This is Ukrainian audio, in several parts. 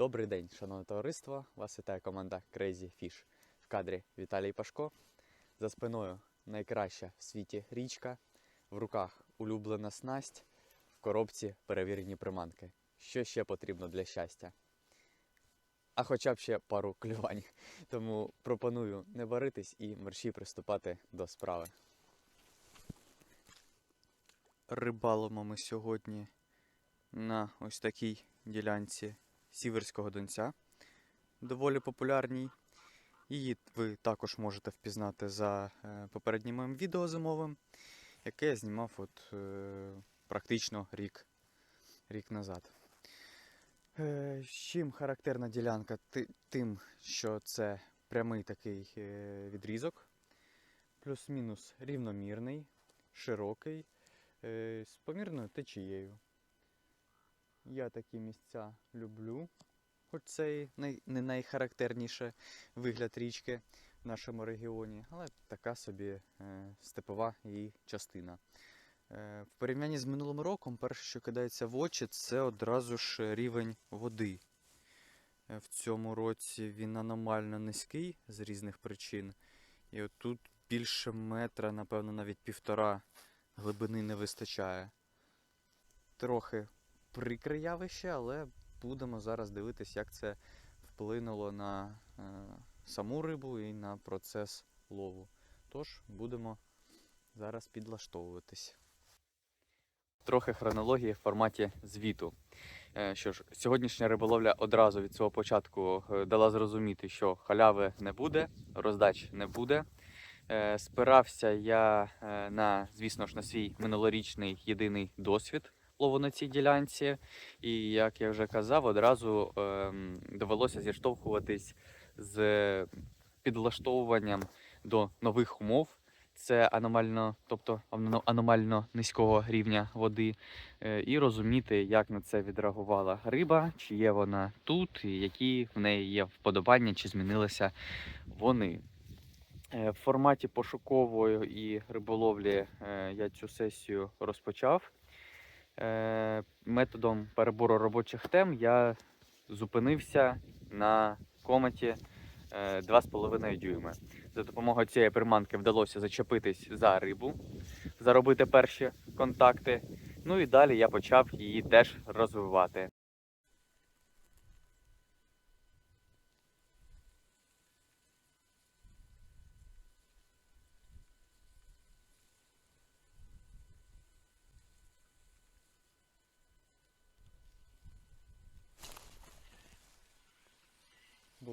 Добрий день, шановне товариство. Вас вітає команда Crazy Fish. В кадрі Віталій Пашко. За спиною найкраща в світі річка, в руках улюблена снасть, в коробці перевірені приманки. Що ще потрібно для щастя? А хоча б ще пару клювань. Тому пропоную не варитись і мерщій приступати до справи. Рибалимо ми сьогодні на ось такій ділянці Сіверського Донця, доволі популярній. Її ви також можете впізнати за е, попереднім моїм відео зимовим, яке я знімав от, е, практично рік, рік назад. Е, чим характерна ділянка? Тим, що це прямий такий відрізок, плюс-мінус рівномірний, широкий, з помірною течією. Я такі місця люблю, хоч це і не найхарактерніше вигляд річки в нашому регіоні, але така собі е, степова її частина. Е, в порівнянні з минулим роком, перше, що кидається в очі, це одразу ж рівень води. Е, в цьому році він аномально низький з різних причин. І отут більше метра, напевно, навіть півтора глибини не вистачає. Трохи прикре явище, але будемо зараз дивитися, як це вплинуло на е, саму рибу і на процес лову. Тож будемо зараз підлаштовуватись. Трохи хронології в форматі звіту. Е, Що ж, сьогоднішня риболовля одразу від свого початку е, дала зрозуміти, що халяви не буде, роздач не буде. Е, Спирався я на, звісно ж, на свій минулорічний єдиний досвід лову на цій ділянці. І як я вже казав, одразу ем, довелося зіштовхуватись з підлаштовуванням до нових умов. Це аномально, тобто аномально низького рівня води, е, і розуміти, як на це відреагувала риба, чи є вона тут, і які в неї є вподобання, чи змінилися вони. Е, В форматі пошукової і риболовлі е, я цю сесію розпочав. Е, Методом перебору робочих тем я зупинився на кометі е, 2,5 дюйми. За допомогою цієї приманки вдалося зачепитись за рибу, заробити перші контакти. Ну і далі я почав її теж розвивати.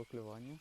Було клювання.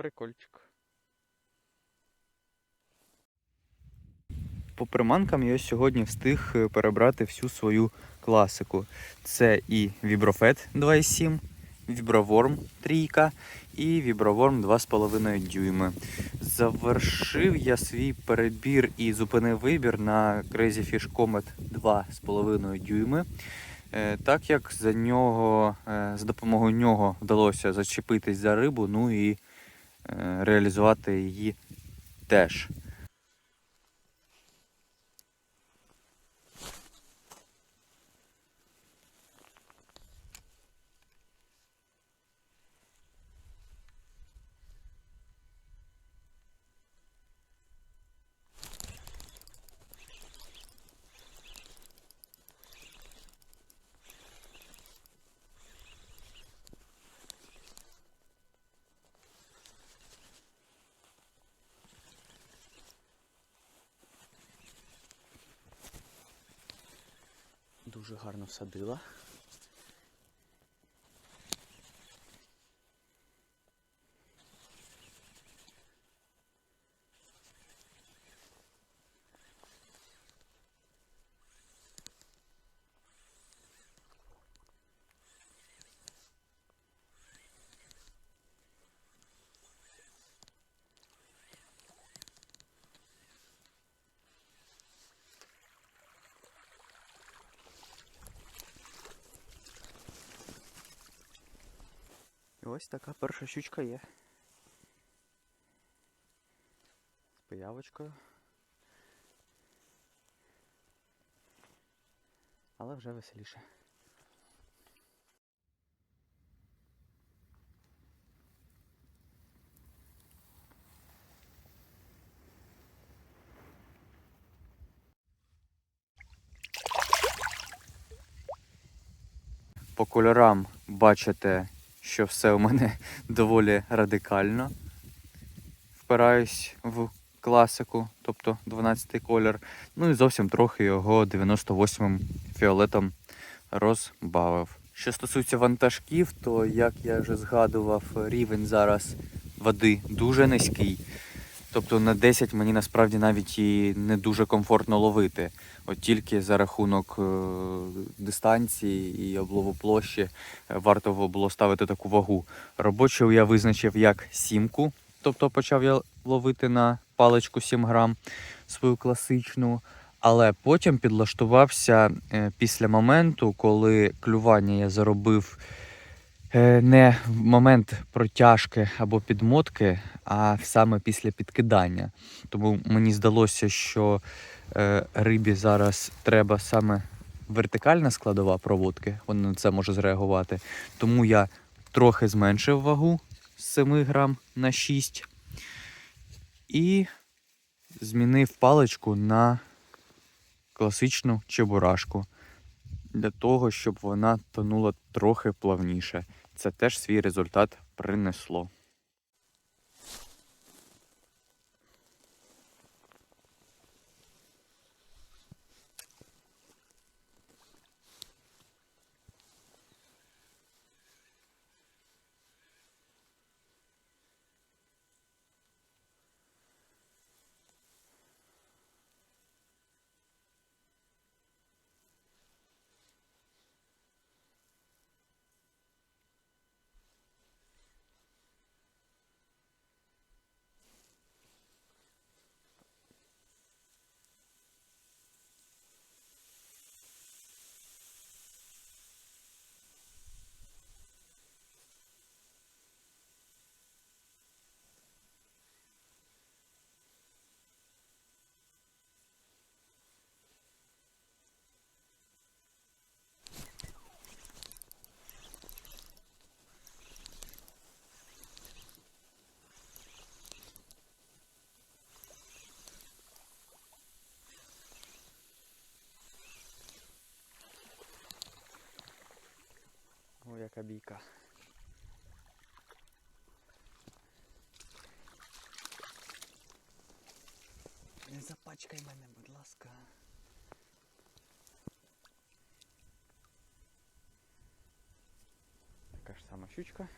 Прикольчик. По приманкам я сьогодні встиг е, перебрати всю свою класику. Це і Віброфет 2,7, Віброворм 3 і Віброворм 2,5 дюйми. Завершив я свій перебір і зупинив вибір на Crazy Fish Comet 2,5 дюйми. Е, Так як за нього, е, за допомогою нього вдалося зачепитись за рибу, ну і реалізувати її теж. Дуже гарно всадила. Ось така перша щучка є. З появочкою. Але вже веселіше. По кольорам бачите, що все у мене доволі радикально. Впираюсь в класику, тобто 12-й колір. Ну і зовсім трохи його 98-м фіолетом розбавив. Що стосується вантажків, то як я вже згадував, рівень зараз води дуже низький. Тобто на 10 мені насправді навіть і не дуже комфортно ловити. От тільки за рахунок е, дистанції і облову площі е, варто було ставити таку вагу. Робочу я визначив як сімку, тобто почав я ловити на паличку 7 грам свою класичну. Але потім підлаштувався е, після моменту, коли клювання я заробив не в момент протяжки або підмотки, а саме після підкидання. Тому мені здалося, що е, рибі зараз треба саме вертикальна складова проводки, вона на це може зреагувати. Тому я трохи зменшив вагу з 7 грам на 6 і змінив паличку на класичну чебурашку для того, щоб вона тонула трохи плавніше. Це теж свій результат принесло. Бійка. Не запачкай мене, будь ласка. Така ж сама щучка.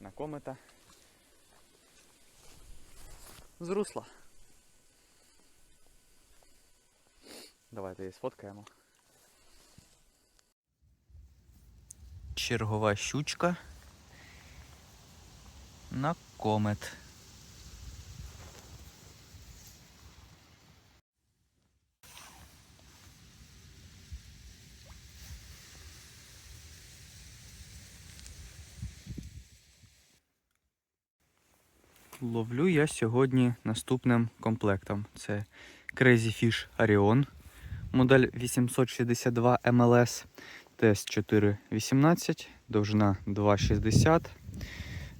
На комета. З русла. Давайте її сфоткаємо. Чергова щучка на комет. Ловлю я сьогодні наступним комплектом. Це Crazy Fish Arion, модель 862 MLS, TS 418, довжина 2,60.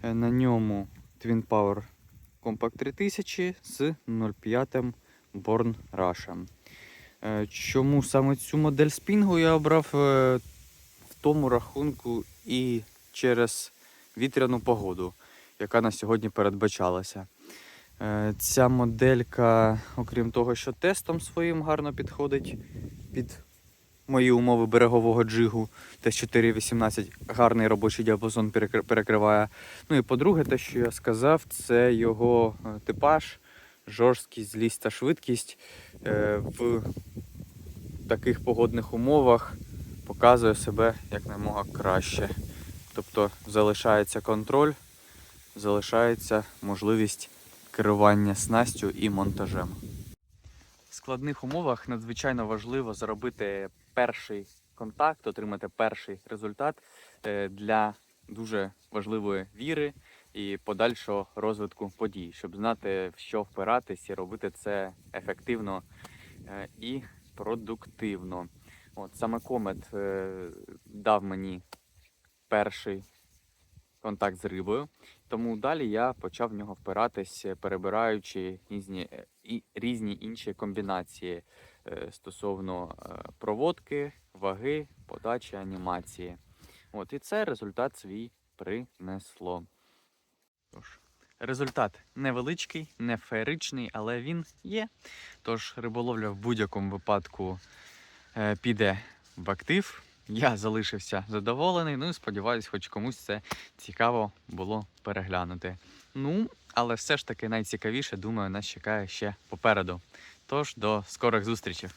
Е, На ньому Twin Power Compact 3000 з 0,5 Born Russia. Е, Чому саме цю модель спінгу я обрав е, в тому рахунку і через вітряну погоду, яка на сьогодні передбачалася. Ця моделька, окрім того, що тестом своїм гарно підходить під мої умови берегового джигу Т418 гарний робочий діапазон перекриває. Ну і по-друге, те, що я сказав, це його е, типаж, жорсткість, злість та швидкість е, в таких погодних умовах показує себе якнаймога краще. Тобто залишається контроль, залишається можливість керування снастю і монтажем. Складних умовах надзвичайно важливо зробити перший контакт, отримати перший результат е, для дуже важливої віри і подальшого розвитку подій, щоб знати, в що впиратись і робити це ефективно е, і продуктивно. От саме комет е, дав мені перший контакт з рибою, тому далі я почав в нього впиратись, перебираючи різні, і, різні інші комбінації е, стосовно е, проводки, ваги, подачі, анімації. От, і це результат свій принесло. Тож, результат невеличкий, не феєричний, але він є. Тож риболовля в будь-якому випадку е, піде в актив. Я залишився задоволений. Ну і сподіваюсь, хоч комусь це цікаво було переглянути. Ну, але все ж таки найцікавіше, думаю, нас чекає ще попереду. Тож до скорих зустрічей!